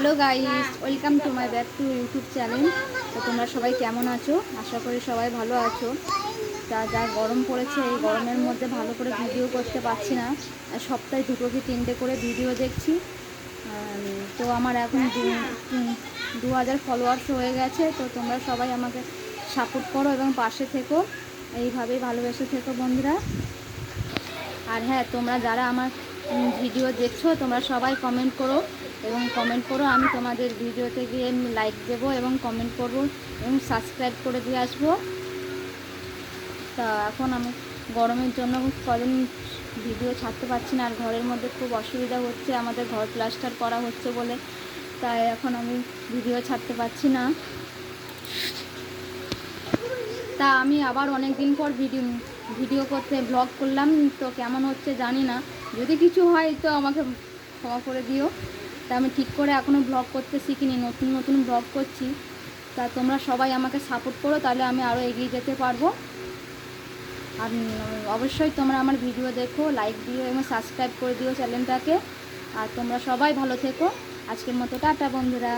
Hello guys welcome to my back to YouTube channel তো তোমরা সবাই কেমন আছো? আশা করি সবাই ভালো আছো। তা যা গরম পড়েছে, এই গরমের মধ্যে ভালো করে ভিডিও করতে পারছি না। সপ্তাহে দুটো কি তিনটে করে ভিডিও দেখছি। তো আমার এখন দু- হাজার ফলোয়ার্স হয়ে গেছে। তো তোমরা সবাই আমাকে সাপোর্ট করো এবং পাশে থেকো। এইভাবেই ভালোবেসে থেকো, বন্ধুরা। আর হ্যাঁ তোমরা যারা আমার ভিডিও দেখছ, তোমরা সবাই কমেন্ট করো এবং কমেন্ট করো, আমি তোমাদের ভিডিওতে গিয়ে লাইক দেবো এবং কমেন্ট করব এবং সাবস্ক্রাইব করে দিয়ে আসব। তা এখন আমি গরমের জন্য কদিন ভিডিও ছাড়তে পারছি না, আর ঘরের মধ্যে খুব অসুবিধা হচ্ছে, আমাদের ঘর প্লাস্টার করা হচ্ছে বলে, তাই এখন আমি ভিডিও ছাড়তে পারছি না। তা আমি আবার অনেক দিন পর ভিডিও ভিডিও করতে ব্লগ করলাম, তো কেমন হচ্ছে জানি না। যদি কিছু হয়, তো আমাকে ক্ষমা করে দিও। তা আমি ঠিক করে এখনও ব্লগ করতে শিখিনি, নতুন নতুন ব্লগ করছি। তা তোমরা সবাই আমাকে সাপোর্ট করো, তাহলে আমি আরও এগিয়ে যেতে পারব। আর অবশ্যই তোমরা আমার ভিডিও দেখো লাইক দিও এবং সাবস্ক্রাইব করে দিও চ্যানেলটাকে আর তোমরা সবাই ভালো থেকো। আজকের মতো টাটা বন্ধুরা।